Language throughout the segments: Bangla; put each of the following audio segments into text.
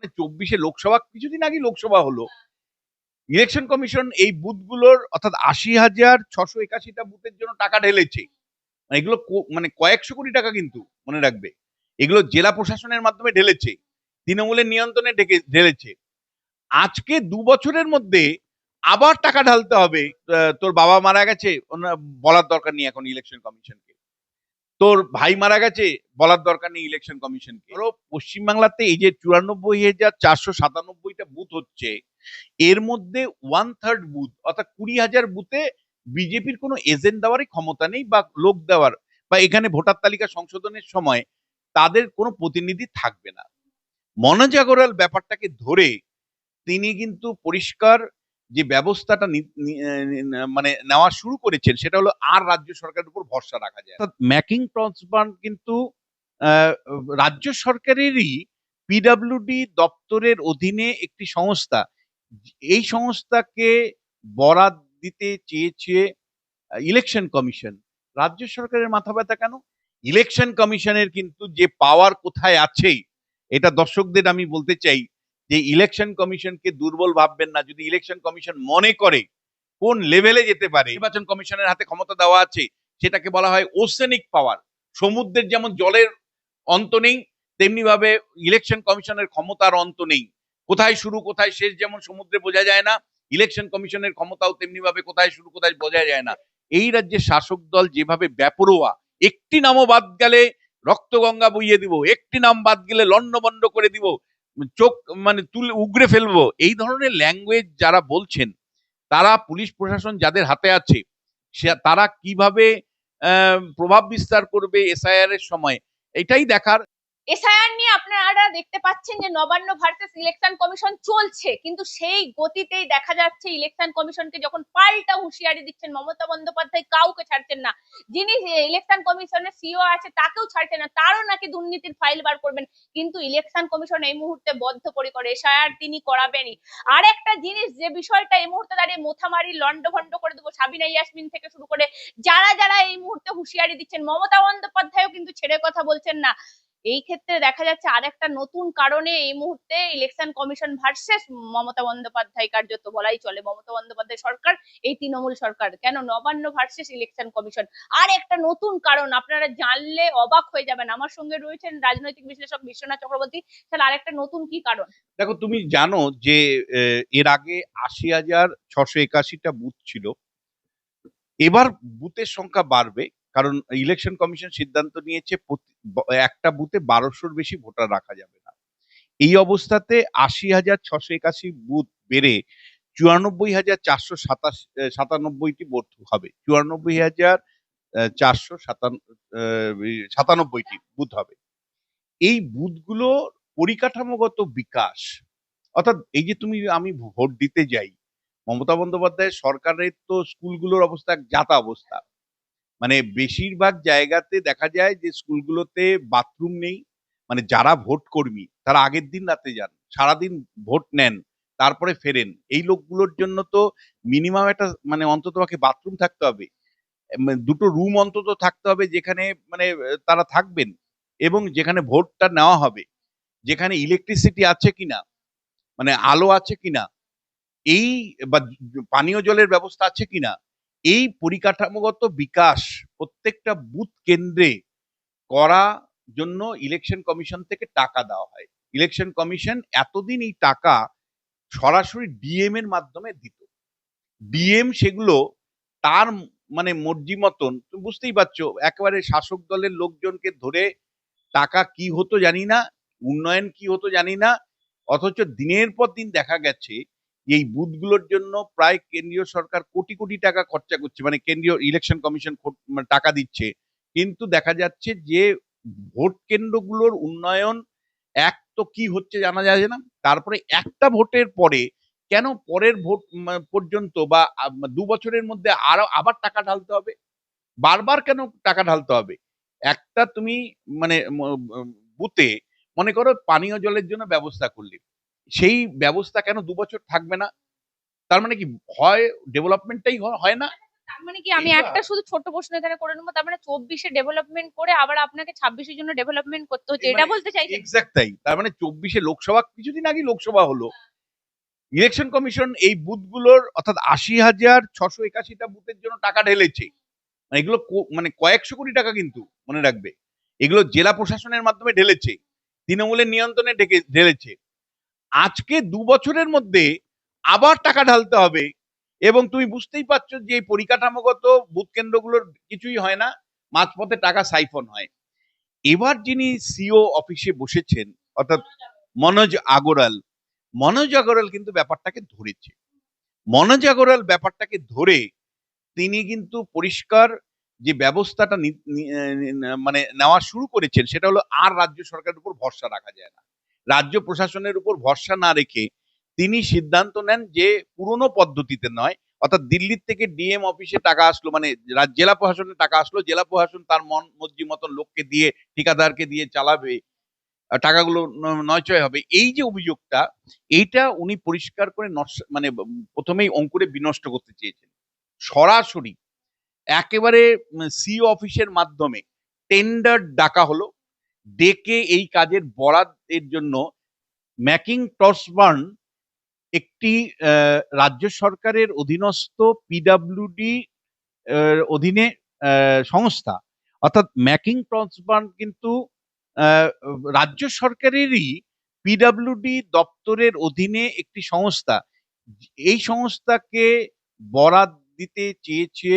মানে চব্বিশে লোকসভা, কিছুদিন আগে লোকসভা হলো। ইলেকশন কমিশন এই বুথগুলোর অর্থাৎ আশি হাজার ছশো একাশিটা বুথের জন্য টাকা ঢেলেছে। মানে এগুলো মানে কয়েকশো কোটি টাকা কিন্তু মনে রাখবে। এগুলো জেলা প্রশাসনের মাধ্যমে ঢেলেছে। তৃণমূলের নিয়ন্ত্রণে ঢেকে ঢেলেছে। আজকে দু বছরের মধ্যে আবার টাকা ঢালতে হবে তোর বাবা মারা গেছে বলার দরকার নেই এখন ইলেকশন কমিশনকে তোর ভাই মারা গেছে, বলার দরকার নেই ইলেকশন কমিশনকে। ধরো পশ্চিমবাংলাতে এই যে চুরানব্বই হাজার চারশো সাতানব্বইটা বুথ হচ্ছে, এর মধ্যে ওয়ান থার্ড বুথ, অর্থাৎ কুড়ি হাজার বুথে বিজেপির কোনো এজেন্ট দেওয়ারই ক্ষমতা নেই বা লোক দেওয়ার, বা এখানে ভোটার তালিকা সংশোধনের সময় তাদের কোনো প্রতিনিধি থাকবে না। মনোজ আগরওয়াল ব্যাপারটাকে ধরে তিনি কিন্তু পরিষ্কার যে ব্যবস্থাটা মানে নেওয়া শুরু করেছেন, সেটা হলো আর রাজ্য সরকারের উপর ভরসা রাখা যায়। অর্থাৎ ম্যাকিং ট্রান্সপ্লান্ট কিন্তু রাজ্য সরকারেরই পিডাব্লিউডি দপ্তরের অধীনে একটি সংস্থা। এই সংস্থাকে বরাদ দিতে চেয়েছে ইলেকশন কমিশন। রাজ্য সরকারের মাথা ব্যথা কেন? ইলেকশন কমিশনের কিন্তু যে পাওয়ার কোথায় আছে এটা দর্শকদের আমি বলতে চাই যে ইলেকশন কমিশনকে দুর্বল ভাববেন না, যদি ইলেকশন কমিশন মনে করে কোন লেভেলে যেতে পারে, নির্বাচন কমিশনের হাতে ক্ষমতা দেওয়া আছে, সেটাকে বলা হয় ওসেনিক পাওয়ার সমুদ্রের যেমন জলের অন্ত নেই তেমনি ভাবে ইলেকশন কমিশনের ক্ষমতার অন্ত নেই। কোথায় শুরু, কোথায় শেষ যেমন সমুদ্রে বোঝা যায় না ইলেকশন কমিশনের ক্ষমতাও তেমনি ভাবে কোথায় শুরু, কোথায় বোঝা যায় না। এই রাজ্যের শাসক দল যেভাবে ব্যাপরোয়া, একটি নামও বাদ গেলে রক্তগঙ্গা বইয়ে দিব, একটি নাম বাদ গেলে লন্ডবন্ড করে দিব চোখ মানে তুলে, উগড়ে ফেলব। এই ধরনের ল্যাঙ্গুয়েজ যারা বলছেন, তারা পুলিশ প্রশাসন যাদের হাতে আছে, সে- তারা কীভাবে প্রভাব বিস্তার করবে এসআইআর এর সময়, এটাই দেখার এসআইআর নিয়ে আপনারা দেখতে পাচ্ছেন যে নবান্ন ভার্সেস ইলেকশন কমিশন চলছে, কিন্তু সেই গতিতেই দেখা যাচ্ছে ইলেকশন কমিশনকে যখন পাল্টা হুঁশিয়ারি দিচ্ছেন, মমতা বন্দ্যোপাধ্যায় কাউকে ছাড়ছেন না। যিনি ইলেকশন কমিশনের সিও আছে, তাকেও ছাড়ছেন না, তারও নাকি দুর্নীতির ফাইল বার করবেন। কিন্তু ইলেকশন কমিশন এই মুহূর্তে বদ্ধ বদ্ধপরিকর এসআইআর তিনি করাবেনই। আর একটা জিনিস, যে বিষয়টা এই মুহূর্তে দাঁড়িয়ে মোথামারি লন্ডভন্ড করে দেবো সাবিনা ইয়াসমিন থেকে শুরু করে যারা যারা এই মুহূর্তে হুঁশিয়ারি দিচ্ছেন, মমতা বন্দ্যোপাধ্যায়ও কিন্তু ছেড়ে কথা বলছেন না। এই ক্ষেত্রে দেখা যাচ্ছে আর একটা নতুন কারণে এই মুহূর্তে election commission versus Mamata Bandyopadhyay কার্যত বলাই চলে। মমতা বন্দ্যোপাধ্যায় সরকার, এই তৃণমূল সরকার। কেন? নবান্ন ভার্সেস ইলেকশন কমিশন আর একটা নতুন কারণ, আপনারা জানলে অবাক হয়ে যাবেন। আমার সঙ্গে রয়েছেন রাজনৈতিক বিশ্লেষক বিশ্বনাথ চক্রবর্তী। তাহলে আর একটা নতুন কি কারণ? দেখো, তুমি জানো যে এর আগে আশি হাজার ছশো একাশিটা বুথ ছিল। এবার বুথের সংখ্যা বাড়বে। কারণ ইলেকশন কমিশন সিদ্ধান্ত নিয়েছে একটা বুথে বারোশোর বেশি ভোটার রাখা যাবে না। এই অবস্থাতে আশি হাজার ছশো একাশি বুথ বেড়ে চুরানব্বই হাজার চারশো সাতাশ সাতানব্বইটি ভোট হবে। চুরানব্বই হাজার চারশো সাতানব্বইটি বুথ হবে। এই বুথগুলো পরিকাঠামোগত বিকাশ। অর্থাৎ এই যে তুমি, আমি ভোট দিতে যাই, মমতা বন্দ্যোপাধ্যায় সরকারের তো স্কুলগুলোর অবস্থা যাতা অবস্থা। মানে বেশিরভাগ জায়গাতে দেখা যায় যে স্কুলগুলোতে বাথরুম নেই মানে যারা ভোট কর্মী তারা আগের দিন রাতে যান, সারাদিন ভোট নেন, তারপরে ফেরেন। এই লোকগুলোর জন্য তো মিনিমাম একটা মানে অন্তত বাথরুম থাকতে হবে। দুটো রুম অন্তত থাকতে হবে যেখানে মানে তারা থাকবেন এবং যেখানে ভোটটা নেওয়া হবে। যেখানে ইলেকট্রিসিটি আছে কিনা মানে আলো আছে কিনা, এই বা পানীয় জলের ব্যবস্থা আছে কিনা এই পরিকাঠামোগত বিকাশ প্রত্যেকটা বুথ কেন্দ্রে করা জন্য ইলেকশন কমিশন থেকে টাকা দেওয়া হয়। ইলেকশন কমিশন এতদিন এই টাকা সরাসরি ডিএম এর মাধ্যমে দিত। ডিএম সেগুলো তার মানে মর্জি মতন, তুমি বুঝতেই পারছ, একেবারে শাসক দলের লোকজনকে ধরে টাকা কি হতো জানি না, উন্নয়ন কি হতো জানি না, অথচ দিনের পর দিন দেখা গেছে এই বুথগুলোর জন্য প্রায় কেন্দ্রীয় সরকার কোটি কোটি টাকা খরচা করছে। মানে কেন্দ্রীয় ইলেকশন কমিশন টাকা দিচ্ছে। কিন্তু দেখা যাচ্ছে যে ভোট কেন্দ্রগুলোর উন্নয়ন এক তো কি হচ্ছে জানা যায় না। তারপরে একটা ভোটের পরে কেন পরের ভোট পর্যন্ত বা দু বছরের মধ্যে আরও আবার টাকা ঢালতে হবে? বারবার কেন টাকা ঢালতে হবে? একটা তুমি মানে বুথে মনে করো পানীয় জলের জন্য ব্যবস্থা করলে। সেই ব্যবস্থা কেন দু বছর থাকবে না? তার মানে কি হয় ডেভেলপমেন্টটাই হয় না? তার মানে কি আমি একটা শুধু ছোট প্রশ্ন এখানে করে নেব তার মানে চব্বিশে ডেভেলপমেন্ট করে আবার আপনাকে ছাব্বিশের জন্য ডেভেলপমেন্ট করতে হচ্ছে এটা মানে বলতে এক্সাক্ট তাই। তার মানে চব্বিশে লোকসভা কিছুদিন আগে লোকসভা হলো। ইলেকশন কমিশন এই বুথগুলোর অর্থাৎ আশি হাজার ছশো একাশিটা বুথের জন্য টাকা ঢেলেছে। মানে এগুলো মানে কয়েকশো কোটি টাকা কিন্তু মনে রাখবে। এগুলো জেলা প্রশাসনের মাধ্যমে ঢেলেছে। তৃণমূলের নিয়ন্ত্রণে ঢেলেছে। আজকে দু বছরের মধ্যে আবার টাকা ঢালতে হবে। এবং তুমি বুঝতেই পারছ যে এই পরিকাঠামোগত বুথ কেন্দ্রগুলোর কিছুই হয় না, মাঝপথে টাকা সাইফন হয়। এবার যিনি সিও অফিসে বসেছেন, অর্থাৎ মনোজ আগরওয়াল মনোজ আগরওয়াল কিন্তু ব্যাপারটাকে ধরেছে। মনোজ আগরওয়াল ব্যাপারটাকে ধরে তিনি কিন্তু পরিষ্কার যে ব্যবস্থাটা মানে নেওয়া শুরু করেছেন, সেটা হলো আর রাজ্য সরকারের উপর ভরসা রাখা যায় না। রাজ্য প্রশাসনের উপর ভরসা না রেখে তিনি সিদ্ধান্ত নেন যে পুরনো পদ্ধতিতে নয়, অর্থাৎ দিল্লির থেকে ডিএম অফিসে টাকা আসলো মানে জেলা প্রশাসনে টাকা আসলো, জেলা প্রশাসন তার মন মর্জি মতন লোককে দিয়ে, ঠিকাদারকে দিয়ে চালাবে টাকাগুলো নয়চয় হবে। এই যে অভিযোগটা, এইটা উনি পরিষ্কার করে মানে প্রথমেই অঙ্কুরে বিনষ্ট করতে চেয়েছেন। সরাসরি একেবারে সিও অফিসের মাধ্যমে টেন্ডার ডাকা হলো ডেকে এই কাজের বরাদ্দের জন্য ম্যাকিং টসবার্ন একটি রাজ্য সরকারের অধীনস্থ পিডাব্লিউডি অধীনে সংস্থা। অর্থাৎ ম্যাকিং টসবার্ন কিন্তু রাজ্য সরকারেরই পিডাব্লিউডি দপ্তরের অধীনে একটি সংস্থা। এই সংস্থাকে বরাদ দিতে চেয়েছে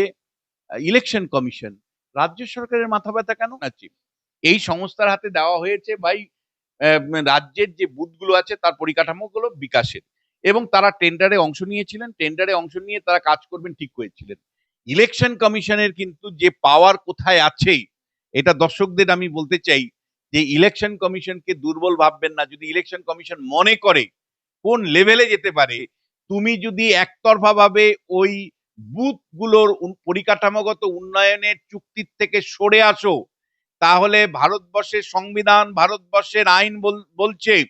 ইলেকশন কমিশন। রাজ্য সরকারের মাথা ব্যথা কেন? আছে এই সংস্থার হাতে দেওয়া হয়েছে ভাই রাজ্যের যে বুথগুলো আছে তার পরিকাঠামোগুলো বিকাশের। এবং তারা টেন্ডারে অংশ নিয়েছিলেন টেন্ডারে অংশ নিয়ে তারা কাজ করবেন ঠিক করেছিলেন। ইলেকশন কমিশনের কিন্তু যে পাওয়ার কোথায় আছে এটা দর্শকদের আমি বলতে চাই যে ইলেকশন কমিশনকে দুর্বল ভাববেন না। যদি ইলেকশন কমিশন মনে করে কোন লেভেলে যেতে পারে, তুমি যদি একতরফা ভাবে ওই বুথগুলোর পরিকাঠামোগত উন্নয়নের চুক্তির থেকে সরে আসো তাহলে ভারতবর্ষের সংবিধান, ভারতবর্ষের আইন বল- বলছে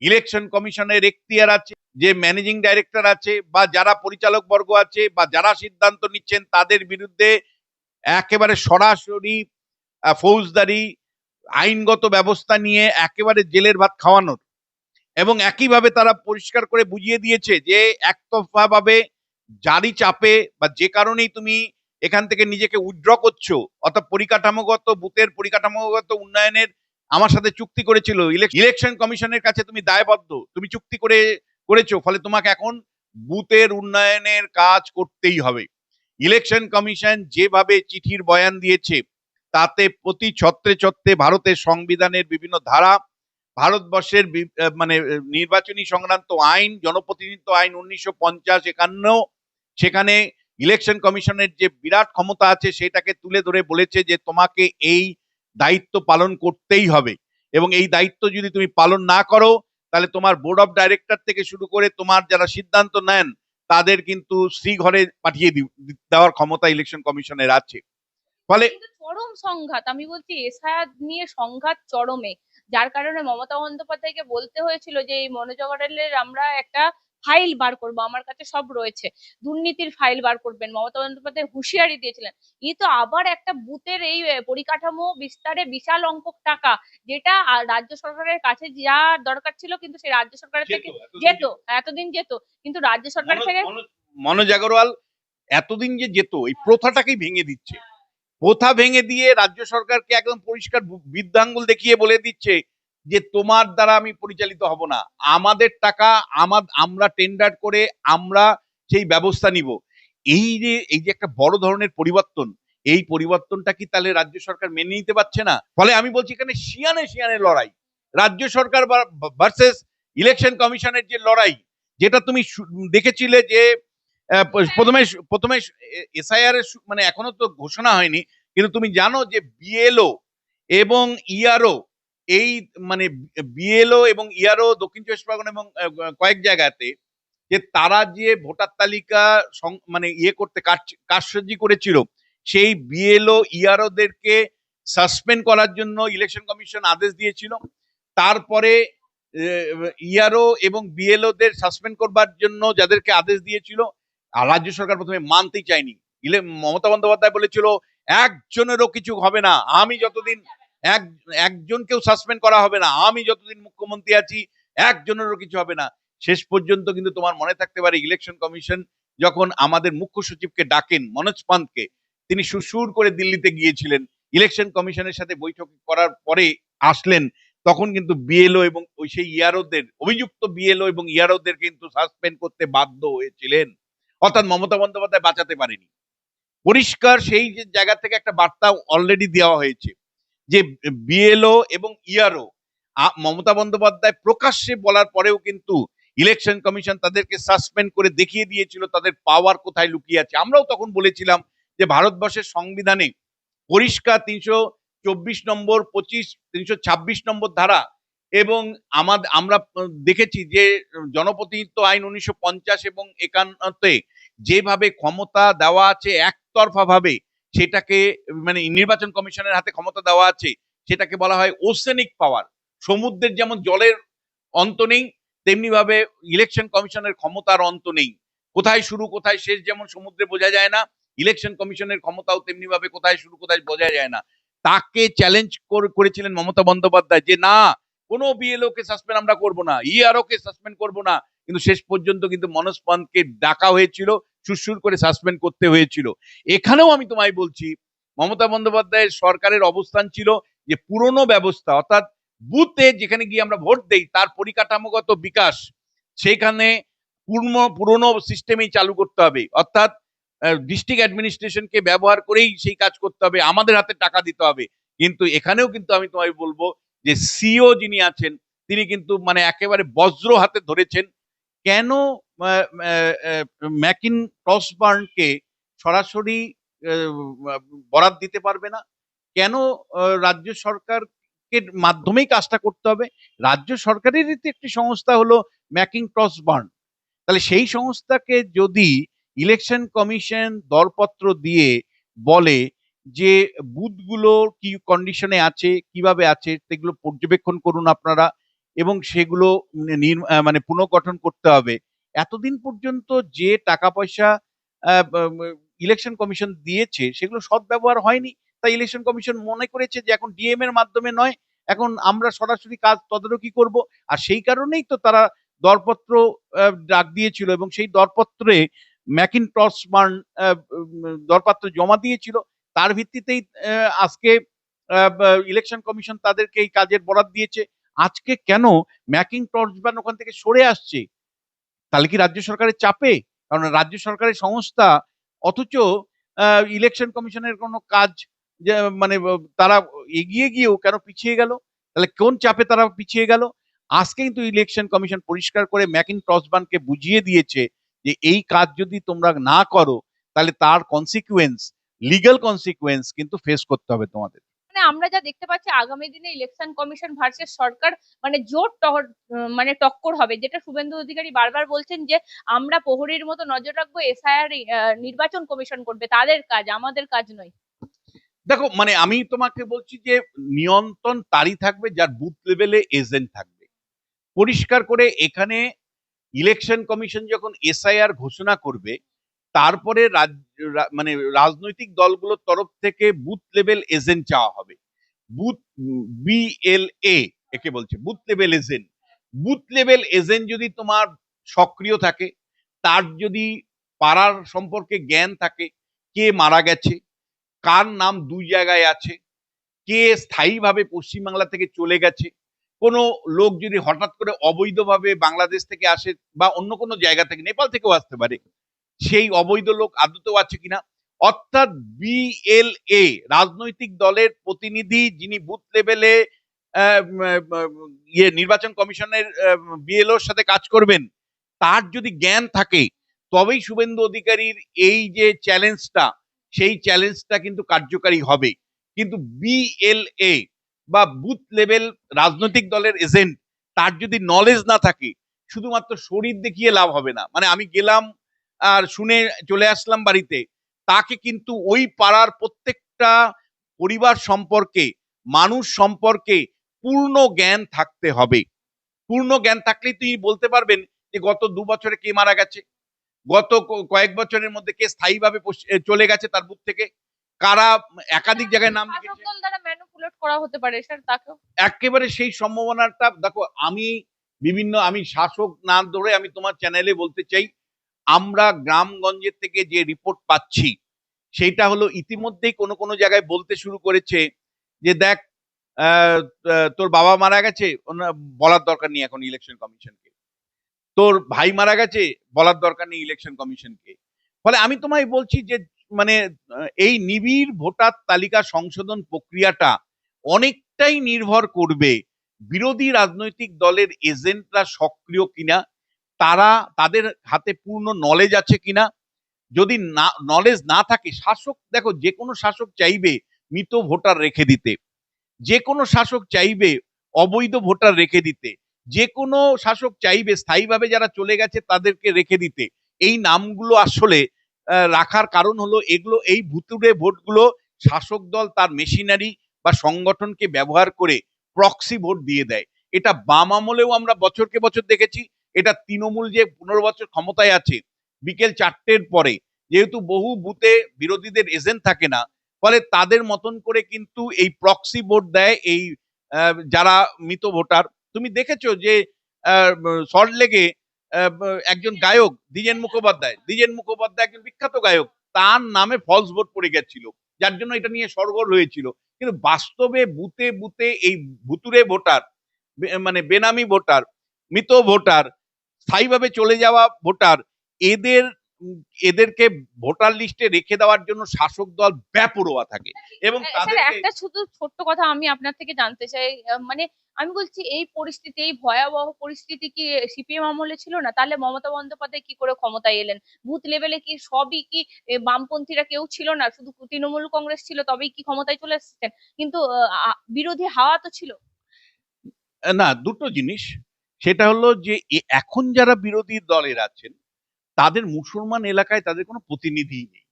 ইলেকশন কমিশনের এখতিয়ার আছে, যে ম্যানেজিং ডাইরেক্টর আছে, বা যারা পরিচালক বর্গ আছে, বা যারা সিদ্ধান্ত নিচ্ছেন, তাদের বিরুদ্ধে একেবারে সরাসরি ফৌজদারি, আইনগত ব্যবস্থা নিয়ে একেবারে জেলের ভাত খাওয়ানোর। এবং একইভাবে তারা পরিষ্কার করে বুঝিয়ে দিয়েছে যে একতরফা ভাবে জারি চাপে, বা যে কারণেই তুমি এখান থেকে নিজেকে উইথড্র করছ, অর্থাৎ পরিকাঠামোগত, বুথের পরিকাঠামোগত উন্নয়নের আমার সাথে চুক্তি করেছিল। ইলেকশন কমিশনের কাছে তুমি দায়বদ্ধ, তুমি চুক্তি করে, করেছ, ফলে তোমাকে এখন বুথের উন্নয়নের কাজ করতেই হবে। ইলেকশন কমিশন যেভাবে চিঠির বয়ান দিয়েছে, তাতে প্রতি ছত্রে ছত্রে ভারতের সংবিধানের বিভিন্ন ধারা, ভারতবর্ষের মানে নির্বাচনী সংক্রান্ত আইন, জনপ্রতিনিধিত্ব আইন উনিশশো পঞ্চাশ সেখানে ইলেকশন কমিশনের যে বিরাট ক্ষমতা আছে, সেটাকে তুলে ধরে বলেছে যে তোমাকে এই দায়িত্ব পালন করতেই হবে। এবং এই দায়িত্ব যদি তুমি পালন না করো, তাহলে তোমার বোর্ড অফ ডাইরেক্টর থেকে শুরু করে তোমার যারা সিদ্ধান্ত নেন, তাদের কিন্তু শ্রীঘরে পাঠিয়ে দেওয়ার ক্ষমতা ইলেকশন কমিশনের আছে। ফলে চরম সংঘাত, আমি বলছি এসআইআর নিয়ে সংঘাত চরমে। যার কারণে মমতা বন্দ্যোপাধ্যায়কে বলতে হয়েছিল যে, এই মনোজগরের আমরা একটা ফাইল বার করব আমার কাছে সব রয়েছে। দুর্নীতির ফাইল বার করবেন মমতা বন্দ্যোপাধ্যায় হুঁশিয়ারি দিয়েছিলেন। এই তো আবার একটা বুথের এই পরিকাঠামো বিস্তারে বিশাল অঙ্ক টাকা যেটা রাজ্য সরকারের কাছে যা দরকার ছিল কিন্তু সেই রাজ্য সরকারের থেকে যেত এতদিন যেত। কিন্তু রাজ্য সরকার থেকে মনোজ- আগরওয়াল এতদিন যে যেত এই প্রথাটাকেই ভেঙে দিচ্ছে। প্রথা ভেঙে দিয়ে রাজ্য সরকারকে একদম পরিষ্কার বৃদ্ধাঙ্গুল দেখিয়ে বলে দিচ্ছে যে তোমার দ্বারা আমি পরিচালিত হব না। আমাদের টাকা আমার আমরা টেন্ডার করে আমরা সেই ব্যবস্থা নিব। এই যে এই যে একটা বড় ধরনের পরিবর্তন এই পরিবর্তনটা কি তাহলে রাজ্য সরকার মেনে নিতে পারছে না? ফলে আমি বলছি এখানে শিয়ানে শিয়ানে লড়াই। রাজ্য সরকার ভার্সেস ইলেকশন কমিশনের যে লড়াই যেটা তুমি দেখেছিলে যে আহ, প্রথমে প্রথমে এসআইআর এর মানে এখনও তো ঘোষণা হয়নি কিন্তু তুমি জানো যে বিএলও এবং ইআরও এই মানে বিএলও এবং ইআরও দক্ষিণ চব্বিশ পরগনা এবং কয়েক জায়গাতে যে তারা যে ভোটার তালিকা মানে ইয়ে করতে কারসাজি করেছিল, সেই বিএলও ইআরওদেরকে সাসপেন্ড করার জন্য ইলেকশন কমিশন আদেশ দিয়েছিল। তারপরে ইআরও এবং বিএলওদের সাসপেন্ড করবার জন্য যাদেরকে আদেশ দিয়েছিল রাজ্য সরকার প্রথমে মানতেই চায়নি। ইলে- মমতা বন্দ্যোপাধ্যায় বলেছিল, একজনেরও কিছু হবে না। আমি যতদিন এক, একজনকেও সাসপেন্ড করা হবে না। আমি যতদিন মুখ্যমন্ত্রী আছি, একজনেরও কিছু হবে না। শেষ পর্যন্ত কিন্তু তোমার মনে থাকতে পারে ইলেকশন কমিশন যখন আমাদের মুখ্য সচিবকে ডাকেন মনোজ পান্তকে, তিনি সুসুর করে দিল্লিতে গিয়েছিলেন। ইলেকশন কমিশনের সাথে বৈঠক করার পরে আসলেন, তখন কিন্তু বিএলও এবং ওই সেই ইয়ারোদের অভিযুক্ত বিএলও এবং ইয়ারোদের কিন্তু সাসপেন্ড করতে বাধ্য হয়েছিলেন। অর্থাৎ মমতা বন্দ্যোপাধ্যায় বাঁচাতে পারেনি। পরিষ্কার সেই জায়গা থেকে একটা বার্তা অলরেডি দেওয়া হয়েছে। যে বিএলও এবং ইয়ারও মমতা বন্দ্যোপাধ্যায় প্রকাশ্যে বলার পরেও কিন্তু ইলেকশন কমিশন তাদেরকে সাসপেন্ড করে দেখিয়ে দিয়েছিল, তাদের পাওয়ার কোথায় লুকিয়ে আছে। আমরাও তখন বলেছিলাম যে ভারতবর্ষের সংবিধানে পরিষ্কার তিনশো চব্বিশ নম্বর, পঁচিশ, তিনশো ছাব্বিশ নম্বর ধারা এবং আমাদের আমরা দেখেছি যে জনপ্রতিনিধিত্ব আইন উনিশশো পঞ্চাশ এবং একান্নতে যেভাবে ক্ষমতা দেওয়া আছে একতরফা ভাবে সেটাকে মানে নির্বাচন কমিশনের হাতে ক্ষমতা দেওয়া আছে, সেটাকে বলা হয় ওসেনিক পাওয়ার। সমুদ্রের যেমন জলের অন্ত নেই তেমনি ভাবে ইলেকশন কমিশনের ক্ষমতার অন্ত নেই। কোথায় শুরু, কোথায় শেষ যেমন সমুদ্রে বোঝা যায় না ইলেকশন কমিশনের ক্ষমতাও তেমনি ভাবে কোথায় শুরু, কোথায় বোঝা যায় না। তাকে চ্যালেঞ্জ করেছিলেন মমতা বন্দ্যোপাধ্যায় যে, না, কোনো বিএলও কে সাসপেন্ড আমরা করব না ইআরও কে সাসপেন্ড করব না। কিন্তু শেষ পর্যন্ত কিন্তু মনোজ পান্তকে ডাকা হয়েছিল সুরসুর করে সাসপেন্ড করতে হয়েছিল। এখানেও আমি তোমায় বলছি, মমতা বন্দ্যোপাধ্যায়ের সরকারের অবস্থান ছিল যে পুরনো ব্যবস্থা, অর্থাৎ বুথে যেখানে গিয়ে আমরা ভোট দেই, তার পরিকাঠামোগত বিকাশ, সেখানে পূর্ণ, পুরনো সিস্টেমেই চালু করতে হবে। অর্থাৎ ডিস্ট্রিক্ট অ্যাডমিনিস্ট্রেশনকে ব্যবহার করেই সেই কাজ করতে হবে, আমাদের হাতে টাকা দিতে হবে। কিন্তু এখানেও কিন্তু আমি তোমায় বলব যে সিও যিনি আছেন, তিনি কিন্তু মানে একেবারে বজ্র হাতে ধরেছেন। কেন ম্যাকিন ক্রসবার্নকে সরাসরি বরাদ দিতে পারবে না। কেন রাজ্য সরকারকে মাধ্যমেই কাজটা করতে হবে? রাজ্য সরকারেরই একটি সংস্থা হলো ম্যাকিং ক্রসবার্ন। তাহলে সেই সংস্থাকে যদি ইলেকশন কমিশন দরপত্র দিয়ে বলে যে বুথগুলো কি কন্ডিশনে আছে, কীভাবে আছে, সেগুলো পর্যবেক্ষণ করুন আপনারা এবং সেগুলো মানে পুনর্গঠন করতে হবে এতদিন পর্যন্ত যে টাকা পয়সা ইলেকশন কমিশন দিয়েছে, সেগুলো সৎ ব্যবহার হয়নি। তাই ইলেকশন কমিশন মনে করেছে যে এখন ডিএম এর মাধ্যমে নয়, এখন আমরা সরাসরি কাজ তদারকি করব। আর সেই কারণেই তো তারা দরপত্র ডাক দিয়েছিল এবং সেই দরপত্রে ম্যাকিন টসমান দরপত্র জমা দিয়েছিল। তার ভিত্তিতেই আজকে ইলেকশন কমিশন তাদেরকে এই কাজের বরাদ দিয়েছে। আজকে কেন ম্যাকিং টসবান ওখান থেকে সরে আসছে? তাহলে কি রাজ্য সরকারের চাপে? কারণ রাজ্য সরকারের সংস্থা, অথচ ইলেকশন কমিশনের কোনো কাজ মানে তারা এগিয়ে গিয়েও কেন পিছিয়ে গেল? তাহলে কোন চাপে তারা পিছিয়ে গেল? আজকে কিন্তু ইলেকশন কমিশন পরিষ্কার করে ম্যাকিন টসবানকে বুঝিয়ে দিয়েছে যে, এই কাজ যদি তোমরা না করো, তাহলে তার কনসিকুয়েন্স লিগাল কনসিকুয়েন্স কিন্তু ফেস করতে হবে তোমাদের। মানে আমরা যা দেখতে পাচ্ছি আগামী দিনে ইলেকশন কমিশন ভার্সেস সরকার মানে জোর মানে টক্কর হবে। যেটা শুভেন্দু অধিকারী বারবার বলছেন যে, আমরা প্রহরীর মতো নজর রাখব এসআইআর নির্বাচন কমিশন করবে। তাদের কাজ, আমাদের কাজ নয়। দেখো মানে আমি তোমাকে বলছি যে, নিয়ন্ত্রণ তারই থাকবে, যার বুথ লেভেলে এজেন্ট থাকবে। পরিষ্কার করে এখানে ইলেকশন কমিশন যখন এসআইআর ঘোষণা করবে তারপরে মানে রাজনৈতিক দলগুলোর তরফ থেকে বুথ লেভেল এজেন্ট চাওয়া হবে। বুথ বিএলএ একে বলছে, booth level agent. Booth level agent যদি তোমার সক্রিয় থাকে, তার যদি পাড়ার সম্পর্কে জ্ঞান থাকে, কে মারা গেছে, কার নাম দুই জায়গায় আছে, কে স্থায়ীভাবে পশ্চিমবাংলা থেকে চলে গেছে, কোনো লোক যদি হঠাৎ করে অবৈধভাবে বাংলাদেশ থেকে আসে বা অন্য কোনো জায়গা থেকে, নেপাল থেকেও আসতে পারে সেই অবৈধ লোক আদতেও আছে কিনা? অর্থাৎ বিএলএ রাজনৈতিক দলের প্রতিনিধি যিনি বুথ লেভেলে ইয়ে নির্বাচন কমিশনের বিএলওর সাথে কাজ করবেন, তার যদি জ্ঞান থাকে, তবেই শুভেন্দু অধিকারীর এই যে চ্যালেঞ্জটা, সেই চ্যালেঞ্জটা কিন্তু কার্যকারী হবে। কিন্তু বিএলএ বা বুথ লেভেল রাজনৈতিক দলের এজেন্ট, তার যদি নলেজ না থাকে, শুধুমাত্র শরীর দেখিয়ে লাভ হবে না। মানে আমি গেলাম আর শুনে চলে আসলাম বাড়িতে। তাকে কিন্তু ওই পাড়ার প্রত্যেকটা পরিবার সম্পর্কে মানুষ সম্পর্কে পূর্ণ জ্ঞান থাকতে হবে। পূর্ণ জ্ঞান থাকলেই তিনি বলতে পারবেন যে গত দু বছরে কে মারা গেছে গত কয়েক বছরের মধ্যে কে স্থায়ীভাবে চলে গেছে তার বুথ থেকে কারা একাধিক জায়গায় নাম করা হতে পারে একেবারে সেই সম্ভাবনাটা দেখো আমি বিভিন্ন আমি শাসক না ধরে আমি তোমার চ্যানেলে বলতে চাই আমরা গ্রামগঞ্জের থেকে যে রিপোর্ট পাচ্ছি সেইটা হলো ইতিমধ্যেই কোনো কোনো জায়গায় বলতে শুরু করেছে যে দেখ তোর বাবা মারা গেছে বলার দরকার নেই এখন ইলেকশন কমিশনকে। তোর ভাই মারা গেছে, বলার দরকার নেই ইলেকশন কমিশনকে। ফলে আমি তোমায় বলছি যে মানে এই নিবিড় ভোটার তালিকা সংশোধন প্রক্রিয়াটা অনেকটাই নির্ভর করবে বিরোধী রাজনৈতিক দলের এজেন্টরা সক্রিয় কিনা তারা তাদের হাতে পূর্ণ নলেজ আছে কিনা? যদি না নলেজ না থাকে, শাসক, দেখো, যে কোনো শাসক চাইবে মৃত ভোটার রেখে দিতে। যে কোনো শাসক চাইবে অবৈধ ভোটার রেখে দিতে। যে কোনো শাসক চাইবে স্থায়ীভাবে যারা চলে গেছে তাদেরকে রেখে দিতে। এই নামগুলো আসলে রাখার কারণ হলো এগুলো, এই ভুতুরে ভোটগুলো শাসক দল তার মেশিনারি বা সংগঠনকে ব্যবহার করে প্রক্সি ভোট দিয়ে দেয়। এটা বাম আমলেও আমরা বছরকে বছর দেখেছি এটা তৃণমূল যে পনেরো বছর ক্ষমতায় আছে, বিকেল চারটের পরে, যেহেতু বহু বুথে বিরোধীদের এজেন্ট থাকে না, ফলে তাদের মতন করে কিন্তু এই প্রক্সি ভোট দেয় এই যারা মৃত ভোটার। তুমি দেখেছ যে সল্ট লেগে একজন গায়ক, দ্বিজেন মুখোপাধ্যায় দ্বিজেন মুখোপাধ্যায় একজন বিখ্যাত গায়ক, তার নামে ফলস ভোট পড়ে গেছিল, যার জন্য এটা নিয়ে সরগর হয়েছিল। কিন্তু বাস্তবে বুতে বুথে এই ভুতুরে ভোটার মানে বেনামি ভোটার, মৃত ভোটার স্থায়ীভাবে চলে যাওয়া ভোটার এদের এদেরকে ভোটার লিস্টে রেখে দেওয়ার জন্য শাসক দল ব্যাপরোয়া থাকে এবং স্যার একটা শুধু ছোট্ট কথা আমি আপনার থেকে জানতে চাই মানে আমি বলছি এই পরিস্থিতি এই ভয়াবহ পরিস্থিতি কি সিপিএম আমলে ছিল না? তাহলে মমতা বন্দ্যোপাধ্যায় কি করে ক্ষমতায় এলেন? বুথ লেভেলে কি সবই কি বামপন্থীরা কেউ ছিল না? শুধু তৃণমূল কংগ্রেস ছিল তবেই কি ক্ষমতায় চলে এসেছেন? কিন্তু বিরোধী হাওয়া তো ছিল। না দুটো জিনিস। সেটা হলো যে এখন যারা বিরোধী দলের আছেন, তাদের মুসলমান এলাকায় তাদের কোনো প্রতিনিধি নেই।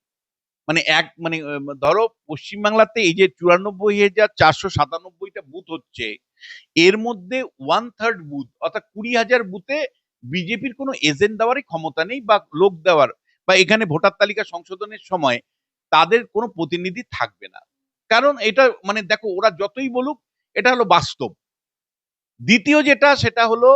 মানে এক মানে ধরো পশ্চিমবাংলাতে এই যে চুরানব্বই হাজার চারশো সাতানব্বইটা বুথ হচ্ছে, এর মধ্যে ওয়ান থার্ড বুথ, অর্থাৎ কুড়ি হাজার বুথে বিজেপির কোনো এজেন্ট দেওয়ারই ক্ষমতা নেই বা লোক দেওয়ার, বা এখানে ভোটার তালিকা সংশোধনের সময় তাদের কোনো প্রতিনিধি থাকবে না। কারণ এটা মানে দেখো, ওরা যতই বলুক, এটা হলো বাস্তব। দ্বিতীয় যেটা, সেটা হলো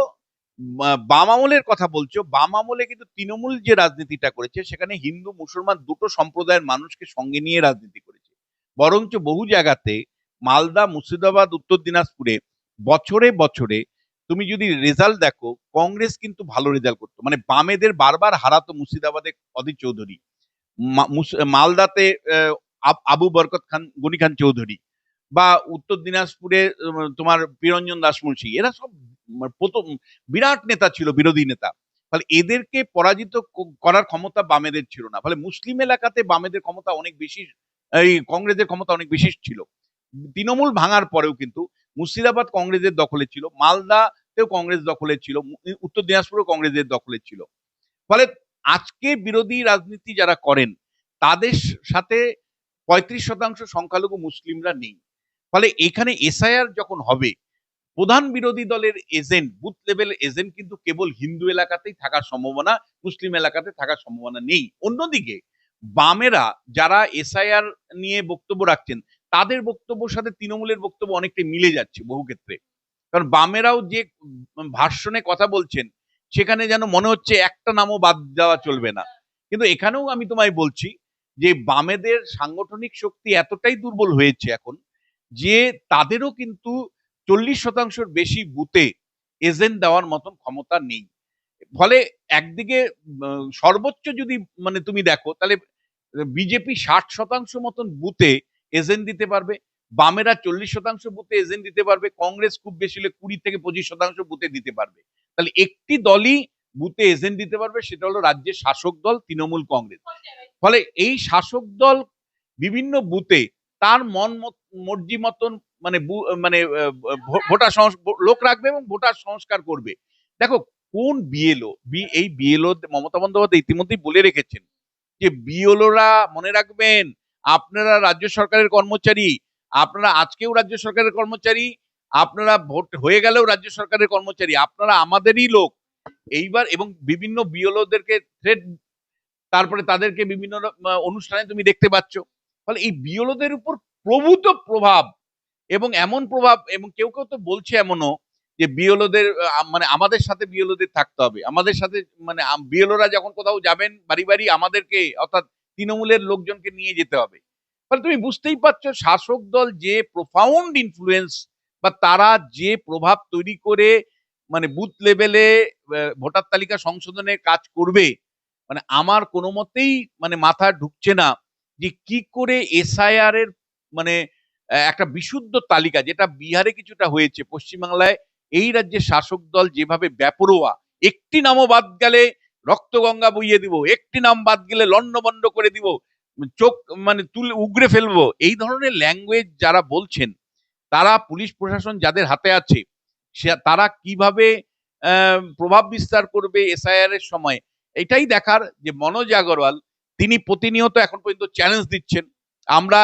বাম আমলের কথা বলছো। বাম আমলে কিন্তু তৃণমূল যে রাজনীতিটা করেছে, সেখানে হিন্দু, মুসলমান দুটো সম্প্রদায়ের মানুষকে সঙ্গে নিয়ে রাজনীতি করেছে। বরঞ্চ বহু জায়গাতে, মালদা, মুর্শিদাবাদ, উত্তর দিনাজপুরে বছরে বছরে তুমি যদি রেজাল্ট দেখো, কংগ্রেস কিন্তু ভালো রেজাল্ট করতো। মানে বামেদের বারবার হারাতো মুর্শিদাবাদে অধীর চৌধুরী। মালদাতে আবু বরকত খান, গনি খান চৌধুরী। বা উত্তর দিনাজপুরে তোমার বিরঞ্জন দাস মুন্সী, এরা সব প্রথম, বিরাট নেতা ছিল, বিরোধী নেতা। ফলে এদেরকে পরাজিত করার ক্ষমতা বামেদের ছিল না। ফলে মুসলিম এলাকাতে বামেদের ক্ষমতা অনেক বেশি, এই কংগ্রেসের ক্ষমতা অনেক বেশি ছিল। তৃণমূল ভাঙার পরেও কিন্তু মুর্শিদাবাদ কংগ্রেসের দখলে ছিল, মালদাতেও কংগ্রেস দখলে ছিল উত্তর দিনাজপুরেও কংগ্রেসের দখলে ছিল। ফলে আজকে বিরোধী রাজনীতি যারা করেন, তাদের সাথে পঁয়ত্রিশ শতাংশ সংখ্যালঘু মুসলিমরা নেই। ফলে এখানে এসআইআর যখন হবে, প্রধান বিরোধী দলের এজেন্ট, বুথ লেভেল এজেন্ট কিন্তু কেবল হিন্দু এলাকাতেই থাকার সম্ভাবনা, মুসলিম এলাকাতে থাকার সম্ভাবনা নেই। অন্যদিকে, বামেরা যারা এসআইআর নিয়ে বক্তব্য রাখছেন, তাদের বক্তব্যের সাথে তৃণমূলের বক্তব্য অনেকটাই মিলে যাচ্ছে বহু ক্ষেত্রে। কারণ বামেরাও যে ভাষণে কথা বলছেন, সেখানে যেন মনে হচ্ছে একটা নামও বাদ দেওয়া চলবে না। কিন্তু এখানেও আমি তোমায় বলছি যে, বামেদের সাংগঠনিক শক্তি এতটাই দুর্বল হয়েছে এখন যে তাদেরও কিন্তু চল্লিশ শতাংশের বেশি বুথে এজেন্ট দেওয়ার মতন ক্ষমতা নেই। ফলে একদিকে সর্বোচ্চ যদি মানে তুমি দেখো, তাহলে বিজেপি ষাট শতাংশ মতন বুথে এজেন্ট দিতে পারবে, বামেরা চল্লিশ শতাংশ বুথে এজেন্ট দিতে পারবে, কংগ্রেস খুব বেশি হলে কুড়ি থেকে পঁচিশ শতাংশ বুথে দিতে পারবে। তাহলে একটি দলই বুথে এজেন্ট দিতে পারবে, সেটা হলো রাজ্যের শাসক দল তৃণমূল কংগ্রেস। ফলে এই শাসক দল বিভিন্ন বুথে তার মন মর্জি মতন মানে মানে ভোটার লোক রাখবে এবং ভোটার সংস্কার করবে। দেখো, কোন বিএলও, বি, এই বিএলও মমতা বন্দ্যোপাধ্যায় ইতিমধ্যেই বলে রেখেছেন যে বিএলওরা মনে রাখবেন, আপনারা রাজ্য সরকারের কর্মচারী, আপনারা আজকেও রাজ্য সরকারের কর্মচারী, আপনারা ভোট হয়ে গেলেও রাজ্য সরকারের কর্মচারী, আপনারা আমাদেরই লোক। এইবার এবং বিভিন্ন বিএলওদেরকে থ্রেড তারপরে তাদেরকে বিভিন্ন অনুষ্ঠানে তুমি দেখতে পাচ্ছ। ফলে এই বিয়লোদের উপর প্রভূত প্রভাব এবং এমন প্রভাব এবং কেউ কেউ তো বলছে এমনও যে বিয়লোদের মানে আমাদের সাথে বিয়লোদের থাকতে হবে। আমাদের সাথে মানে বিয়লোরা যখন কোথাও যাবেন বাড়ি বাড়ি আমাদেরকে, অর্থাৎ তৃণমূলের লোকজনকে নিয়ে যেতে হবে। ফলে তুমি বুঝতেই পারছ, শাসক দল যে প্রোফাউন্ড ইনফ্লুয়েন্স বা তারা যে প্রভাব তৈরি করে মানে বুথ লেভেলে ভোটার তালিকা সংশোধনের কাজ করবে মানে আমার কোনো মতেই মানে মাথা ঢুকছে না যে কি করে এসআইআর এর মানে একটা বিশুদ্ধ তালিকা, যেটা বিহারে কিছুটা হয়েছে, পশ্চিমবাংলায় এই রাজ্যের শাসক দল যেভাবে ব্যাপরোয়া, একটি নামও বাদ গেলে রক্তগঙ্গা বইয়ে দিব, একটি নাম বাদ গেলে লন্ডবন্ড করে দিব, চোখ মানে তুলে উগড়ে ফেলব, এই ধরনের ল্যাঙ্গুয়েজ যারা বলছেন, তারা পুলিশ প্রশাসন যাদের হাতে আছে তারা কীভাবে প্রভাব বিস্তার করবে এসআইআর এর সময়, এটাই দেখার যে মনোজ আগরওয়াল তিনি প্রতিনিয়ত এখন পর্যন্ত চ্যালেঞ্জ দিচ্ছেন। আমরা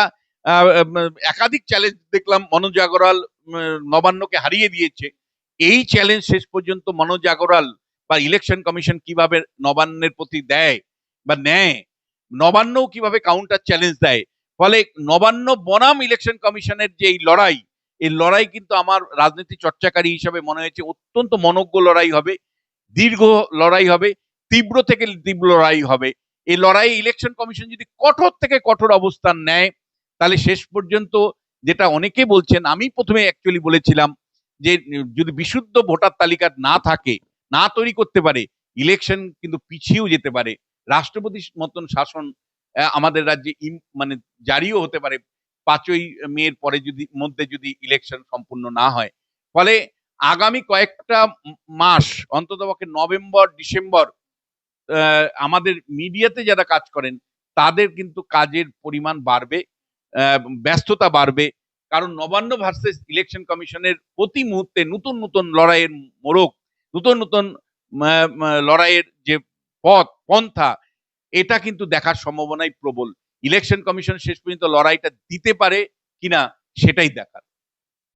একাধিক চ্যালেঞ্জ দেখলাম। মনোজ আগরওয়াল নবান্নকে হারিয়ে দিয়েছে। এই চ্যালেঞ্জ শেষ পর্যন্ত মনোজ আগরওয়াল বা ইলেকশন কমিশন কীভাবে নবান্নের প্রতি দেয় বা নেয়, নবান্নও কীভাবে কাউন্টার চ্যালেঞ্জ দেয়? ফলে নবান্ন বনাম ইলেকশন কমিশনের যে এই লড়াই এই লড়াই কিন্তু আমার রাজনীতি চর্চাকারী হিসাবে মনে হয়েছে, অত্যন্ত মনজ্ঞ লড়াই হবে, দীর্ঘ লড়াই হবে, তীব্র থেকে তীব্র লড়াই হবে। এই লড়াই ইলেকশন কমিশন যদি কঠোর থেকে কঠোর অবস্থান নেয়, তাহলে শেষ পর্যন্ত যেটা অনেকে বলছেন, আমি প্রথমে অ্যাকচুয়ালি বলেছিলাম যে যদি বিশুদ্ধ ভোটার তালিকা না থাকে, না তৈরি করতে পারে ইলেকশন কিন্তু পিছিয়েও যেতে পারে। রাষ্ট্রপতির মতন শাসন আমাদের রাজ্যে মানে জারিও হতে পারে। পাঁচই মেয়ের পরে যদি, মধ্যে যদি ইলেকশন সম্পূর্ণ না হয়। ফলে আগামী কয়েকটা মাস, অন্ততপক্ষে নভেম্বর, ডিসেম্বর আমাদের মিডিয়াতে যারা কাজ করেন, তাদের কিন্তু কাজের পরিমাণ বাড়বে ব্যস্ততা বাড়বে। কারণ নবান্ন ভার্সেস ইলেকশন কমিশনের প্রতি মুহূর্তে নতুন নতুন লড়াইয়ের মোড়ক, নতুন নতুন লড়াইয়ের যে পথ, পন্থা, এটা কিন্তু দেখার সম্ভাবনাই প্রবল। ইলেকশন কমিশন শেষ পর্যন্ত লড়াইটা দিতে পারে কিনা, সেটাই দেখার।